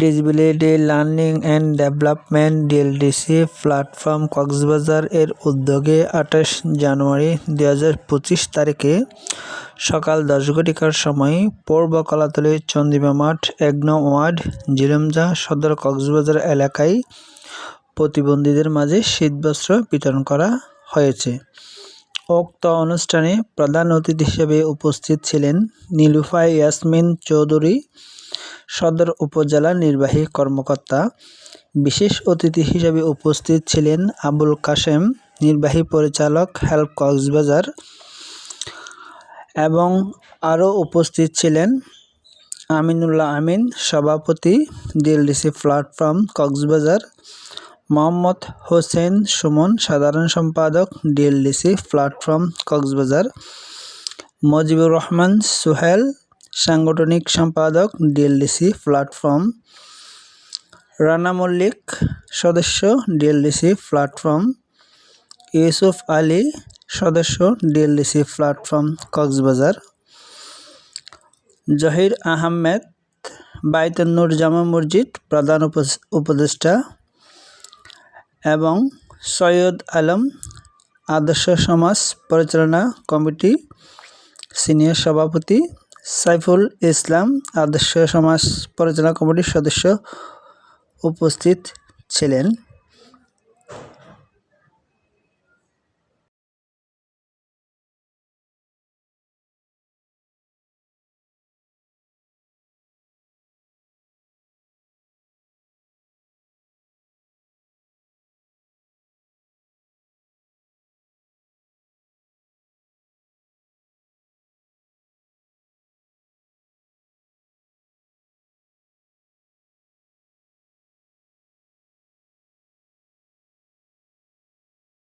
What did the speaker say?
Disability, learning and development DLDC platform Cox's Bazar এর উদ্যোগে আঠাশ জানুয়ারি দু হাজার পঁচিশ তারিখে সকাল দশ ঘটিকার সময় পূর্ব কলাতলী, চন্দিমা মাঠ এক নং ওয়ার্ড, জিরমজা সদর কক্সবাজার এলাকায় প্রতিবন্ধীদের মাঝে শীতবস্ত্র বিতরণ করা হয়েছে। উক্ত অনুষ্ঠানে প্রধান অতিথি হিসেবে উপস্থিত ছিলেন নীলুফা ইয়াসমিন চৌধুরী, সদর উপজেলা নির্বাহী কর্মকর্তা। বিশেষ অতিথি হিসেবে উপস্থিত ছিলেন আবুল কাশেম, নির্বাহী পরিচালক হেল্প কক্সবাজার এবং আরও উপস্থিত ছিলেন আমিনুল্লাহ আমিন, সভাপতি, ডিএলডিসি প্ল্যাটফর্ম কক্সবাজার মোহাম্মদ হোসেন সুমন, সাধারণ সম্পাদক, ডিএলডিসি, প্ল্যাটফর্ম, কক্সবাজার। মজিবুর রহমান, সুহেল, সাংগঠনিক সম্পাদক, ডিএলডিসি, প্ল্যাটফর্ম। রানা মল্লিক, সদস্য, ডিএলডিসি, প্ল্যাটফর্ম। ইউসুফ আলী, সদস্য, ডিএলডিসি, প্ল্যাটফর্ম, কক্সবাজার। জহির আহমেদ, বাইতুন্নুর জামা মসজিদ, প্রধান উপদেষ্টা। এবং সৈয়দ আলম আদর্শ সমাজ পরিচালনা কমিটি সিনিয়র সভাপতি সাইফুল ইসলাম আদর্শ সমাজ পরিচালনা কমিটির সদস্য উপস্থিত ছিলেন।